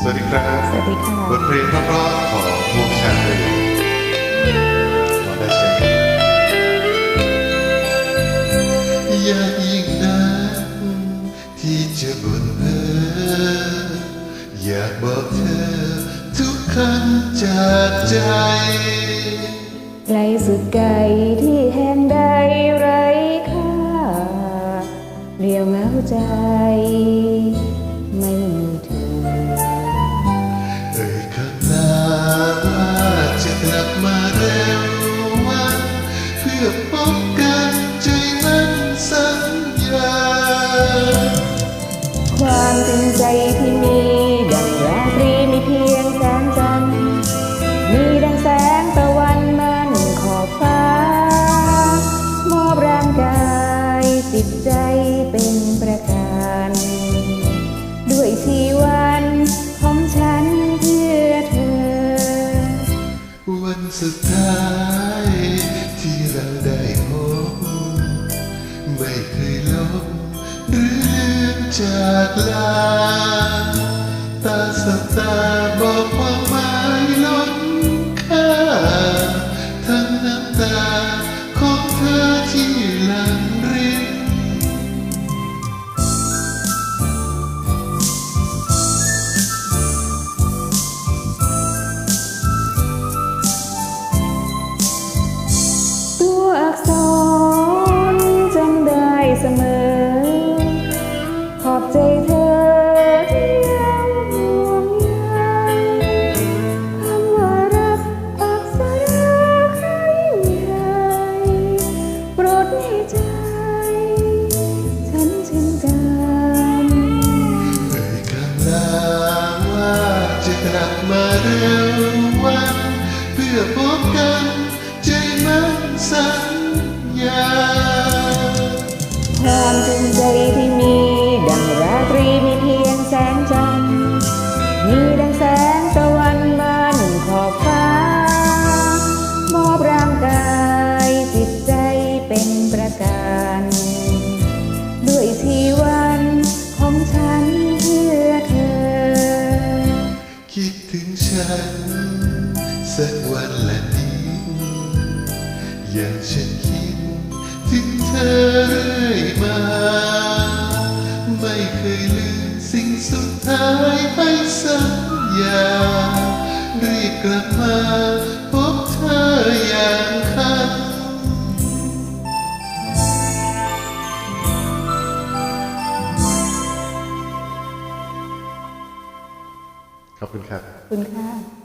สวัสดีครับสวัสดีค่ะบทเพลงเพราะๆของวงชาตรีขอได้เชิญอยากยิ่งนักที่จะบ่นเพ้ออยากบอกเธอ ทุกคำจากใจไกลสุดไกลที่แห่งใดไร้ค่าเรียวเหงาใจ ไม่มีเธอ จากลาตาสบตาบอกความหมายล้นค่าทั้งน้ำตาของเธอที่หลั่งรินตัวอักษร มาเร็ววัน เพื่อพบกัน ใจมันสัญญาความจริงใจที่มี ดังราตรีมีเพียงแสงจันทร์มีดังแสงตะวันมันขอบฟ้ามอบร่างกายจิตใจเป็นประกัน อย่างฉันคิดถึงเธอเรื่อยมา ไม่เคยลืมสิ่งสุดท้ายให้สัญญารีบกลับมาพบเธออย่างคันขอบคุณครับขอบคุณค่ะ